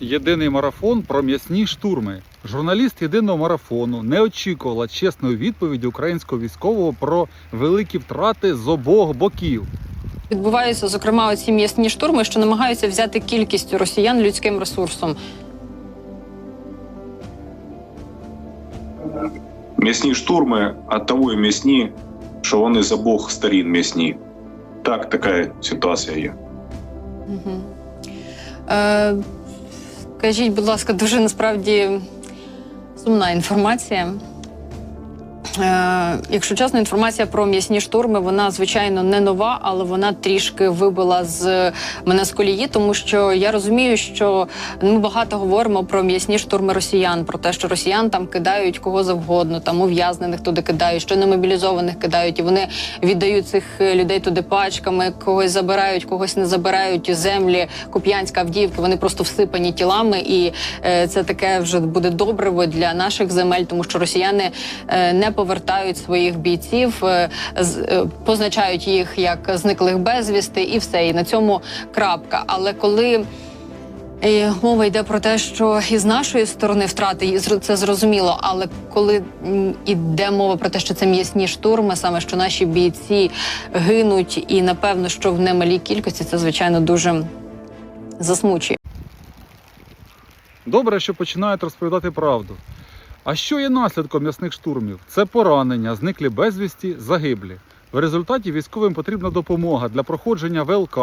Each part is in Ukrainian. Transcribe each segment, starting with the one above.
Єдиний марафон про м'ясні штурми. Журналіст єдиного марафону не очікувала чесної відповіді українського військового про великі втрати з обох боків. Відбуваються, зокрема, оці м'ясні штурми, що намагаються взяти кількістю росіян людським ресурсом. М'ясні штурми, а того і м'ясні, що вони з обох сторін м'ясні. Так, така ситуація є. Угу. Е, кажіть, будь ласка, дуже насправді сумна інформація. Е, якщо чесно, інформація про м'ясні штурми, вона звичайно не нова, але вона трішки вибила з мене з колії, тому що я розумію, що ми багато говоримо про м'ясні штурми росіян, про те, що росіян там кидають кого завгодно, там ув'язнених туди кидають, що немобілізованих кидають, і вони віддають цих людей туди пачками, когось забирають, когось не забирають землі Куп'янська, Авдіївки. Вони просто всипані тілами, і е, це таке вже буде добриво для наших земель, тому що росіяни е, не повертають своїх бійців, е, з- е, позначають їх як зниклих безвісти, і все. І на цьому крапка. Але коли і мова йде про те, що із нашої сторони втрати і це зрозуміло. Але коли м, іде мова про те, що це м'ясні штурми, саме що наші бійці гинуть, і напевно, що в немалій кількості, це звичайно дуже засмучує. Добре, що починають розповідати правду. А що є наслідком м'ясних штурмів? Це поранення, зниклі безвісті, загиблі. В результаті військовим потрібна допомога для проходження ВЛК,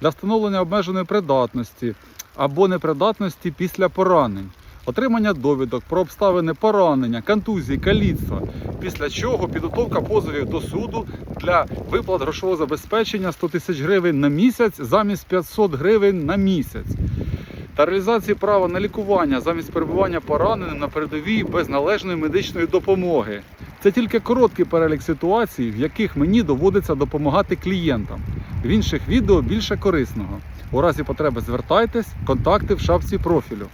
для встановлення обмеженої придатності або непридатності після поранень, отримання довідок про обставини поранення, контузії, каліцтва, після чого підготовка позовів до суду для виплат грошового забезпечення 100 тисяч гривень на місяць замість 500 гривень на місяць та реалізації права на лікування замість перебування пораненим на передовій без належної медичної допомоги. Це тільки короткий перелік ситуацій, в яких мені доводиться допомагати клієнтам. В інших відео більше корисного. У разі потреби звертайтесь, контакти в шапці профілю.